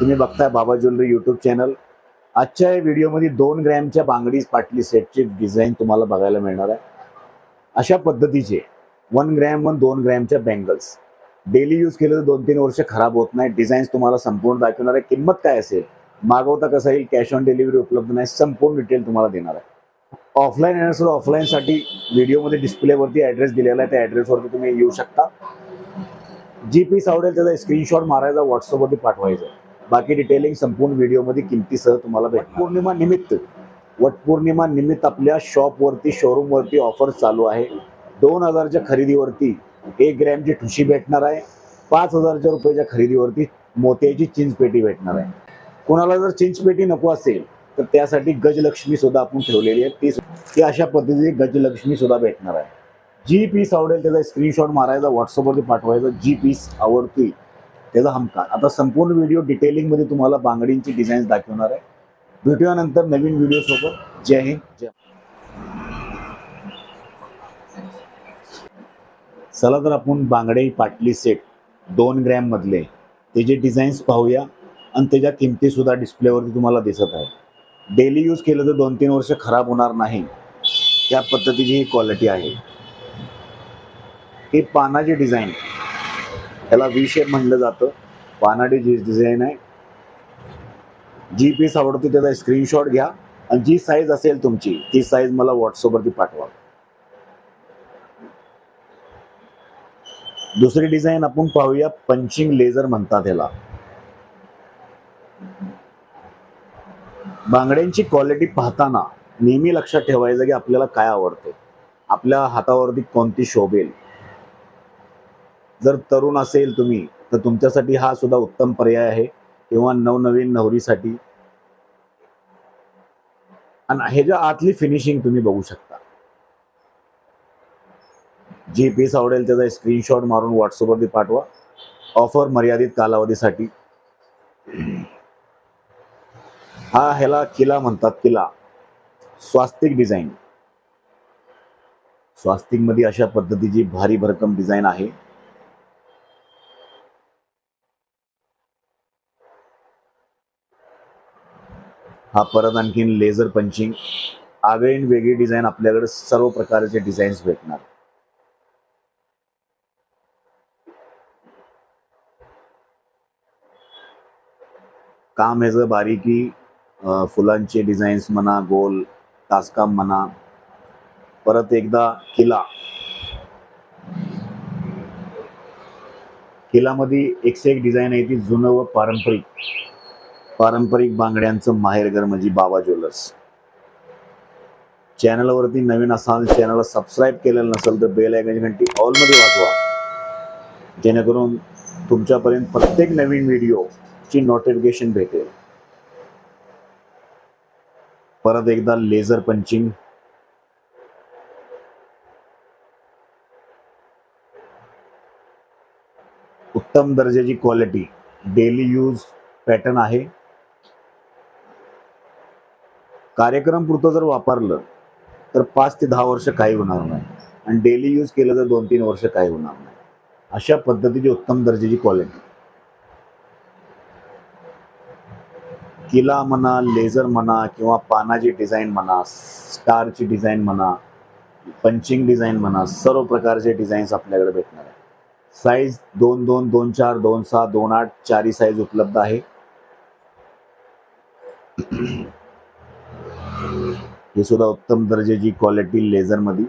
तुम्ही बघताय बाबा ज्वेलरी युट्यूब चॅनल आजच्या या व्हिडिओमध्ये दोन ग्रॅमच्या बांगडी पाटली सेटची डिझाईन तुम्हाला बघायला मिळणार आहे. अशा पद्धतीचे वन ग्रॅम वन दोन ग्रॅमच्या बँगल्स डेली यूज केले तर दोन तीन वर्ष खराब होत नाही. डिझाईन्स तुम्हाला संपूर्ण दाखवणार आहे. किंमत काय असेल? मागवता कसं येईल? कॅश ऑन डिलिव्हरी उपलब्ध नाही. संपूर्ण डिटेल तुम्हाला देणार आहे. ऑफलाईन येण्यासर ऑफलाईनसाठी व्हिडिओमध्ये डिस्प्लेवरती ॲड्रेस दिलेला आहे. त्या ॲड्रेसवरती तुम्ही येऊ शकता. जी पीस आवडेल त्याचा स्क्रीनशॉट मारायचा व्हॉट्सअपवरती पाठवायचा. बाकी डिटेलिंग संपूर्ण व्हिडिओमध्ये किमतीसह तुम्हाला भेट पौर्णिमा निमित्त. वटपौर्णिमा निमित्त आपल्या शॉपवरती शोरूमवरती ऑफर चालू आहे. दोन हजारच्या खरेदीवरती एक ग्रॅमची ठुशी भेटणार आहे. पाच हजारच्या रुपयाच्या खरेदीवरती मोत्याची चिंचपेटी भेटणार आहे. कोणाला जर चिंचपेटी नको असेल तर त्यासाठी गजलक्ष्मी सुद्धा आपण ठेवलेली आहे. ती ती अशा पद्धतीची गजलक्ष्मी सुद्धा भेटणार आहे. जी पीस आवडेल त्याचा स्क्रीनशॉट मारायचा व्हॉट्सअपवरती पाठवायचा. जी पीस आवडतोय त्याचा हमकार आता संपूर्ण व्हिडिओ डिटेलिंगमध्ये तुम्हाला बांगडींची डिझाईन्स दाखवणार आहे. भेटूयानंतर नवीन व्हिडिओ सोबत. जय हिंद जय चला तर आपण बांगडे पाटली सेट दोन ग्रॅम मधले. त्याचे डिझाईन्स पाहूया आणि त्याच्या किमती सुद्धा डिस्प्लेवरती तुम्हाला दिसत आहे डेली यूज केलं तर दोन तीन वर्ष खराब होणार नाही. त्या पद्धतीची ही क्वालिटी आहे. हे पानाची डिझाईन त्याला व्ही शेप म्हणलं जातं. वानाडी जी डिझाईन आहे. जी पीस आवडते त्याचा स्क्रीनशॉट घ्या. आणि जी साईज असेल तुमची ती साईज मला व्हॉट्सअपवरती पाठवा. दुसरी डिझाईन आपण पाहूया. पंचिंग लेझर म्हणतात याला. बांगड्यांची क्वालिटी पाहताना नेहमी लक्षात ठेवायचं की आपल्याला काय आवडते. आपल्या हातावरती कोणती शोभेल. जर तरुण असेल तुम्ही तर तुमच्यासाठी हा सुद्धा उत्तम पर्याय आहे. किंवा नवनवीन नवरीसाठी. आणि ह्याच्या आतली फिनिशिंग तुम्ही बघू शकता. जी पीस आवडेल त्याचा स्क्रीनशॉट मारून व्हॉट्सअपवरती पाठवा. ऑफर मर्यादित कालावधीसाठी. हा ह्याला किला म्हणतात किला. स्वास्तिक डिझाईन स्वास्तिकमध्ये अशा पद्धतीची भारी भरकम डिझाईन आहे. हा परत आणखीन लेझर पंचिंग आगळीन वेगळी डिझाईन आपल्याकडे सर्व प्रकारचे डिझाईन्स भेटणार. काम ह्याचं बारीकी फुलांचे डिझाईन्स म्हणा गोल कासकाम म्हणा परत एकदा किला. किलामध्ये एकशे एक डिझाईन आहे ती जुनं व पारंपरिक. पारंपरिक बांगड्यांचं माहेरघर म्हणजे बाबा ज्वेलर्स. चॅनलवरती नवीन असाल चॅनलला सबस्क्राईब केलेलं नसेल तर बेल आयकॉनची घंटी ऑलमध्ये वाजवा. जेणेकरून तुमच्यापर्यंत प्रत्येक नवीन व्हिडिओची नोटिफिकेशन भेटेल. परत एकदा लेझर पंचिंग. उत्तम दर्जाची क्वालिटी. डेली यूज पॅटर्न आहे. कार्यक्रम पुरतं जर वापरलं तर पाच ते दहा वर्ष काही होणार नाही. आणि डेली यूज केलं तर दोन तीन वर्ष काही होणार नाही. अशा पद्धतीची उत्तम दर्जाची क्वालिटी किला म्हणा लेझर म्हणा किंवा पानाची डिझाईन म्हणा स्टारची डिझाईन म्हणा पंचिंग डिझाईन म्हणा सर्व प्रकारचे डिझाईन्स आपल्याकडे भेटणार आहे साईज दोन दोन दोन चार दोन सहा दोन आठ चारही साईज उपलब्ध आहे. हे सुद्धा उत्तम दर्जाची क्वालिटी लेझरमध्ये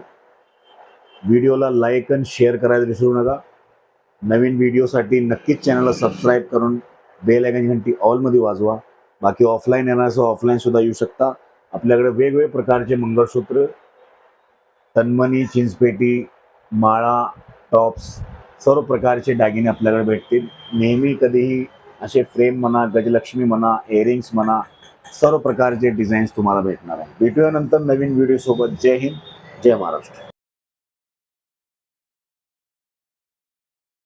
व्हिडिओला लाईक आणि शेअर करायला विसरू नका. नवीन व्हिडिओसाठी नक्कीच चॅनलला सबस्क्राईब करून बेल आयकन घंटी ऑलमध्ये वाजवा. बाकी ऑफलाईन येणार असं ऑफलाईनसुद्धा येऊ शकता. आपल्याकडे वेगवेगळे प्रकारचे मंगळसूत्र तन्मनी चिंचपेटी माळा टॉप्स सर्व प्रकारचे दागिने आपल्याकडे भेटतील. नेहमी कधीही असे फ्रेम म्हणा गजलक्ष्मी म्हणा एअरिंग्स म्हणा सर्व प्रकारचे डिझाईन्स तुम्हाला भेटणार आहे भेटूया नंतर नवीन व्हिडिओसोबत जय हिंद जय महाराष्ट्र.